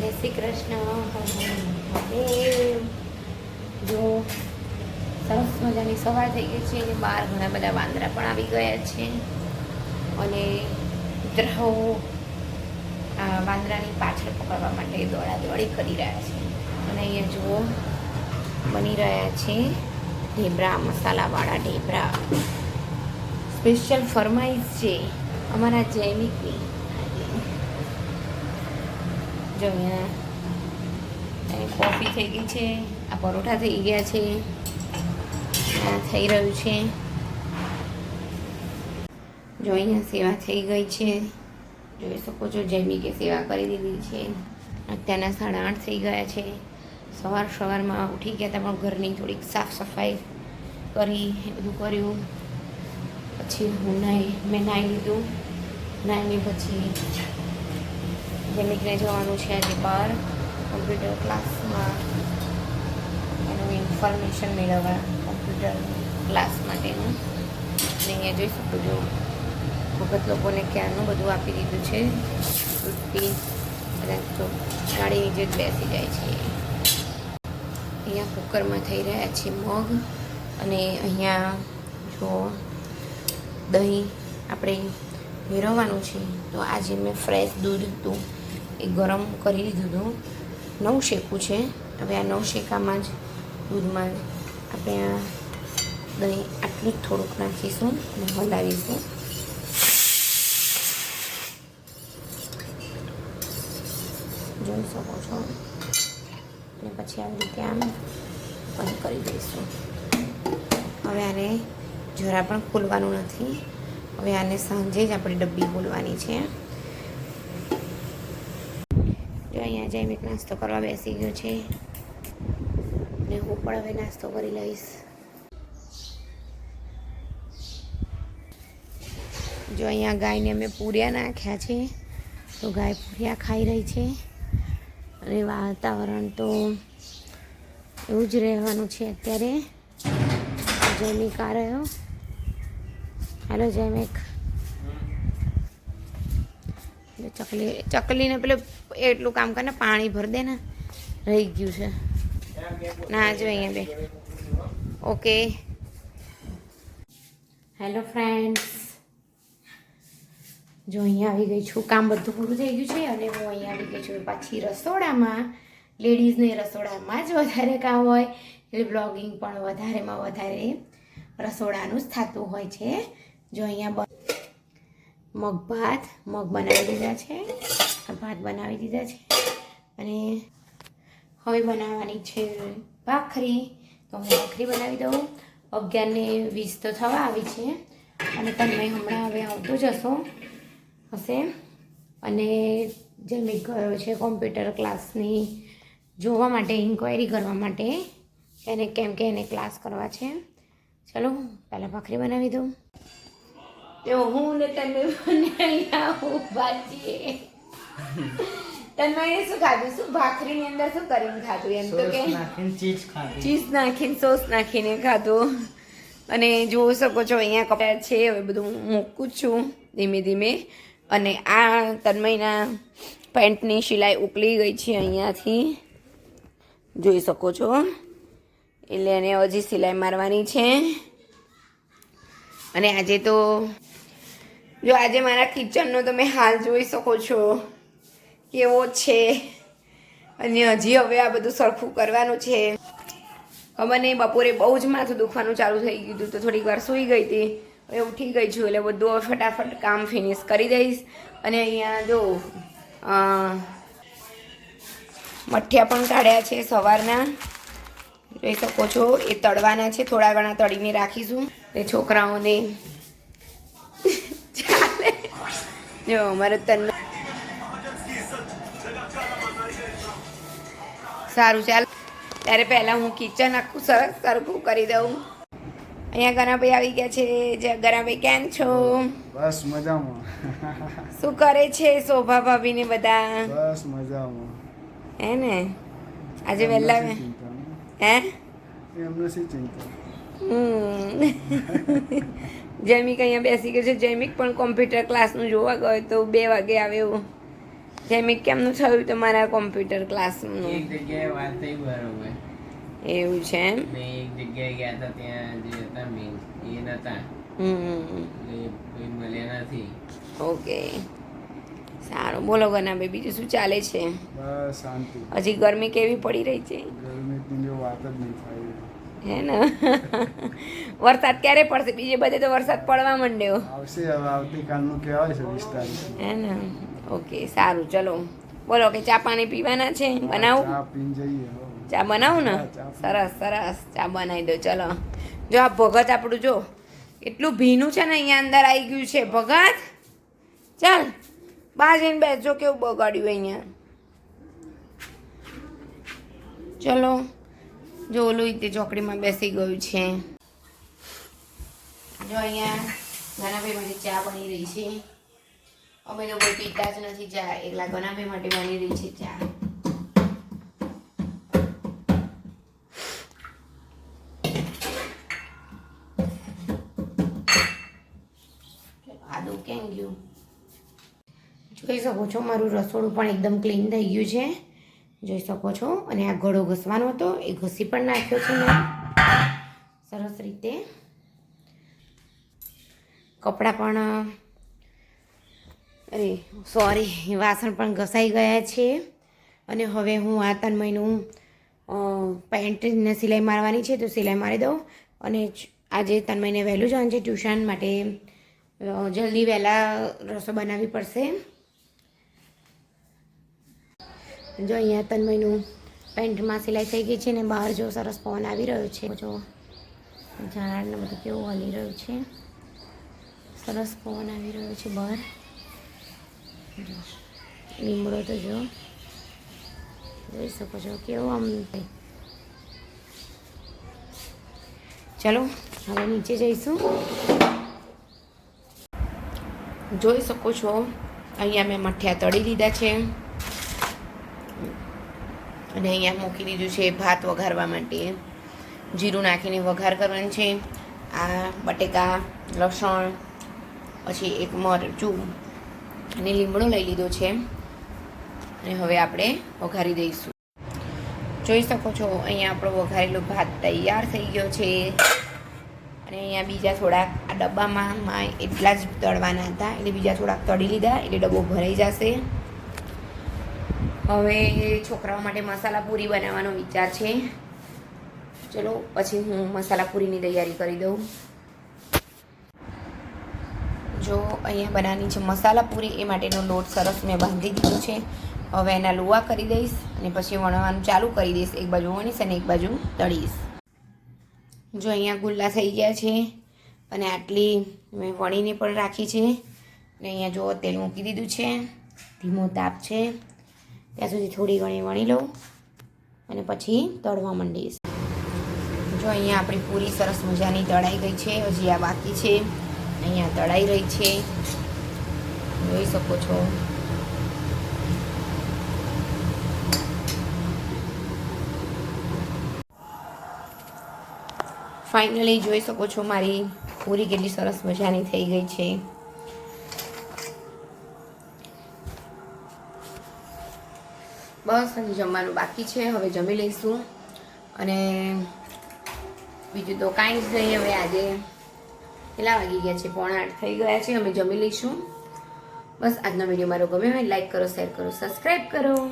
જય શ્રી કૃષ્ણ. જો સરસ મજાની સવાર થઈ ગઈ છે, અને બહાર ઘણા બધા વાંદરા પણ આવી ગયા છે. અને કૂતરાઓ આ વાંદરાની પાછળ પકડવા માટે દોડા દોડી કરી રહ્યા છે. અને અહીંયા જુઓ, બની રહ્યા છે ઢેબરા, મસાલાવાળા ઢેબરા. સ્પેશિયલ ફરમાઈશ છે અમારા જૈમિકની જો અહીંયા કોફી થઈ ગઈ છે. આ પરોઠા થઈ ગયા છે. આ થઈ રહ્યું છે. જો અહીંયા સેવા થઈ ગઈ છે. જોઈ શકો છો જૈમિકે સેવા કરી દીધી છે. અત્યારના સાડા આઠ થઈ ગયા છે. સવાર સવારમાં ઉઠી ગયા હતા, પણ ઘરની થોડીક સાફ સફાઈ કરી, એ બધું કર્યું. પછી હું નાહી, મેં નાહી લીધું. નાહીને પછી જૈમિકને જવાનું છે આજે બહાર કોમ્પ્યુટર ક્લાસમાં એનું ઇન્ફોર્મેશન મેળવવા કોમ્પ્યુટર ક્લાસ માટેનું. અને અહીંયા જોઈ શકો છો ભગત લોકોને ક્યારનું બધું આપી દીધું છે. તૂટપી બધા તો ગાડી નીચે જ બેસી જાય છે. અહીંયા કુકરમાં થઈ રહ્યા છે મગ અને અહીંયા જો દહીં આપણે મેળવવાનું છે. તો આજે મેં ફ્રેશ દૂધ હતું એ ગરમ કરી લીધું હતું. નવ શેકું છે. હવે આ નવ શેકામાં જ દૂધમાં આપણે આ દહીં આટલું જ થોડુંક નાખીશું અને હલાવીશું. જોઈ શકો છો. અને પછી આવી રીતે આમ બંધ કરી દઈશું. હવે આને જરા પણ ખોલવાનું નથી. હવે આને સાંજે જ આપણે ડબ્બી ખોલવાની છે. જો અહીંયા જૈમિક નાસ્તો કરવા બેસી ગયો છે. ને હું પણ હવે નાસ્તો કરી લઈશ. જો અહીંયા ગાયને અમે પૂર્યા નાખ્યા છે, તો ગાય પૂર્યા ખાઈ રહી છે. અને વાતાવરણ તો એવું જ રહેવાનું છે અત્યારે. જૈમિક આ રહ્યો. હાલો જૈમિક એટલે ચકલી ચકલીને પેલું એટલું કામ કરીને પાણી ભર દે ને. રહી ગયું છે. ના, જો અહીંયા બે. ઓકે. હેલો ફ્રેન્ડ્સ જો અહીંયા આવી ગઈ છું. કામ બધું પૂરું થઈ ગયું છે અને હું અહીંયા આવી ગઈ છું. પાછી રસોડામાં. લેડીઝને રસોડામાં જ વધારે કામ હોય. એટલે બ્લોગિંગ પણ વધારેમાં વધારે રસોડાનું જ થતું હોય છે. જો અહીંયા મગ ભાત, મગ બનાવી દીધા છે ભાત બનાવી દીધા છે અને હવે બનાવવાની છે ભાખરી. તો હું ભાખરી બનાવી દઉં. અગિયારને વીસ તો થવા આવી છે અને તમે હમણાં હવે આવતો જશો હશે. અને જૈમિક ગયો છે કોમ્પ્યુટર ક્લાસની જોવા માટે ઇન્ક્વાયરી કરવા માટે, એને કેમ કે એને ક્લાસ કરવા છે. ચલો, પહેલાં ભાખરી બનાવી દઉં. તો હું ને તમે બંને અહીંયા ઊભા છીએ. તન્મયે શું ખાધું? શું ભાખરીની અંદર શું કરીને ખાધું એમ તો કે? ચીઝ નાખીને સોસ નાખીને ખાધું. અને જોઈ શકો છો અહીંયા કપડા છે હવે બધું મૂકું છું ધીમે ધીમે. અને આ તન્મયના પેન્ટની સિલાઈ ઉકલી ગઈ છે અહીંયાથી. જોઈ શકો છો. એટલે એને હજી સિલાઈ મારવાની છે. અને આજે તો જો આજે મારા કિચનનો તમે હાલ જોઈ શકો છો કેવો છે. અને હજી હવે આ બધું સરખું કરવાનું છે. મને બપોરે બહુ જ માથું દુખવાનું ચાલુ થઈ ગયું તો થોડીક વાર સૂઈ ગઈ હતી. હવે ઉઠી ગઈ છું, એટલે બધું ફટાફટ કામ ફિનિશ કરી દઈશ. અને અહીંયા જો મઠિયા પણ કાઢ્યા છે સવારના. જોઈ શકો છો, એ તળવાના છે, થોડા ઘણા તળીને રાખીશું. એ છોકરાઓને ચાલે જો અમારે તન સારું ચાલ. ત્યારે પહેલાં હું કિચન આખું સરસ સરખું કરી દઉં. અહીંયા ગણાભાઈ આવી ગયા છે. જે ગણાભાઈ કેમ છો? બસ મજામાં. શું કરે છે શોભા ભાભીને બધા? બસ મજામાં. હે ને? આજે વહેલા હે? એમને શી ચિંતા? હમ. જૈમિક અહીંયા બેસી ગયો છે. જૈમિક પણ કોમ્પ્યુટર ક્લાસનું જોવા ગયો તો બે વાગે આવે એવું. જૈમિક કેમનું થયું તમારા કોમ્પ્યુટર ક્લાસનું એક જગ્યાએ વાત થઈ બરોબર. એવું છે એમ? એક જગ્યાએ ગયા હતા ત્યાં જે હતા મેન એ નતા. હમ મળ્યા નથી. ઓકે સારું બોલો ગનાભાઈ બીજું શું ચાલે છે? બસ શાંતિ. હજી ગરમી કેવી પડી રહી છે? ગરમી વાત જ નહીં થાય. હે ને? વરસાદ ક્યારે પડશે? બીજે બધે તો વરસાદ પડવા માંડ્યો. આવશે હવે આવતીકાલનું કહેવાય છે વીસ તારીખ હે ને? ઓકે સારું ચલો. બોલો કે ચા પાણી પીવાના છે? બનાવું? ચા પીને જઈએ ચા બનાવું ને? સરસ સરસ. ચા બનાવી દો ચલો. જો આ ભગત આપણું જો એટલું ભીનું છે ને અહીંયા અંદર આવી ગયું છે. ભગત ચાલ. બહાર જઈને બેસજો કેવું બગાડ્યું અહીંયા. ચલો. જો ઓલું તે ચોકડીમાં બેસી ગયું છે. જો અહીંયા ઘનાભાઈ માટે ચા બની રહી છે. અમે તો કોઈ પીતા જ નથી ચા, એકલા ઘનાભાઈ માટે બની રહી છે ચા. આદુ કેમ ગયું? જોઈ શકો છો, મારું રસોડું પણ એકદમ ક્લીન થઈ ગયું છે. જોઈ શકો છો. અને આ ઘડો ઘસવાનો હતો. એ ઘસી પણ નાખ્યો છે મેં. સરસ રીતે. કપડાં પણ, અરે સોરી વાસણ પણ ઘસાઈ ગયા છે. અને હવે હું આ ત્રણ મહિનું પેન્ટને સિલાઈ મારવાની છે, તો સિલાઈ મારી દઉં. અને આજે ત્રણ મહિને વહેલું જવાનું છે ટ્યુશન માટે જલ્દી વહેલા રસો બનાવવી પડશે. જો અહીંયા તન્મયનું પેન્ટમાં સિલાઈ થઈ ગઈ છે ને બહાર જો સરસ પવન આવી રહ્યો છે. જો ઝાડને બધું કેવું હલી રહ્યું છે. સરસ પવન આવી રહ્યો છે બહાર. લીમડો તો જો. જોઈ શકો છો કેવું આમ ચલો, હવે નીચે જઈશું. જોઈ શકો છો, અહીંયા મેં મઠિયા તળી લીધા છે. અને અહીંયા મૂકી દીધું છે ભાત વઘારવા માટે. જીરું નાખીને વઘાર કરવાનું છે. આ બટેકા, લસણ, પછી એક મરચું અને લીમડો લઈ લીધો છે. અને હવે આપણે વઘારી દઈશું. જોઈ શકો છો, અહીંયા આપણો વઘારેલો ભાત તૈયાર થઈ ગયો છે. અને અહીંયા બીજા થોડાક, આ ડબ્બામાં એટલા જ તળવાના હતા, એટલે બીજા થોડાક તળી લીધા, એટલે ડબ્બો ભરાઈ જશે. હવે છોકરાઓ માટે મસાલા પૂરી બનાવવાનો વિચાર છે. ચલો, પછી હું મસાલા પૂરીની તૈયારી કરી દઉં. જો, અહીંયા બનાવવાની છે મસાલા પૂરી, એ માટેનો લોટ સરસ મેં બાંધી દીધો છે. હવે એના લુવા કરી દઈશ અને પછી વણવાનું ચાલુ કરી દઈશ. એક બાજુ વણીશ અને એક બાજુ તળીશ. જો, અહીંયા ગુલ્લા થઈ ગયા છે અને આટલી મેં વણીને પણ રાખી છે. અને અહીંયા જો તેલ મૂકી દીધું છે, ધીમો તાપ છે. ત્યાં સુધી થોડી ઘણી વણી લઉં અને પછી તળવા માંડીશ. જો અહીંયા આપણી પૂરી સરસ મજાની તળાઈ ગઈ છે, હજી આ બાકી છે. અહીંયા તળાઈ રહી છે. જોઈ શકો છો. ફાઇનલી જોઈ શકો છો મારી પૂરી કેટલી સરસ મજાની થઈ ગઈ છે. બસ, હજી જમવાનું બાકી છે. હવે જમી લઈશું. અને બીજું તો કાંઈ જ નહીં, હવે આજે કેટલા વાગી ગયા છે? પોણા આઠ થઈ ગયા છે. અમે જમી લઈશું. બસ, આજનો વીડિયો મારો ગમ્યો હોય લાઈક કરો, શેર કરો, સબસ્ક્રાઈબ કરો.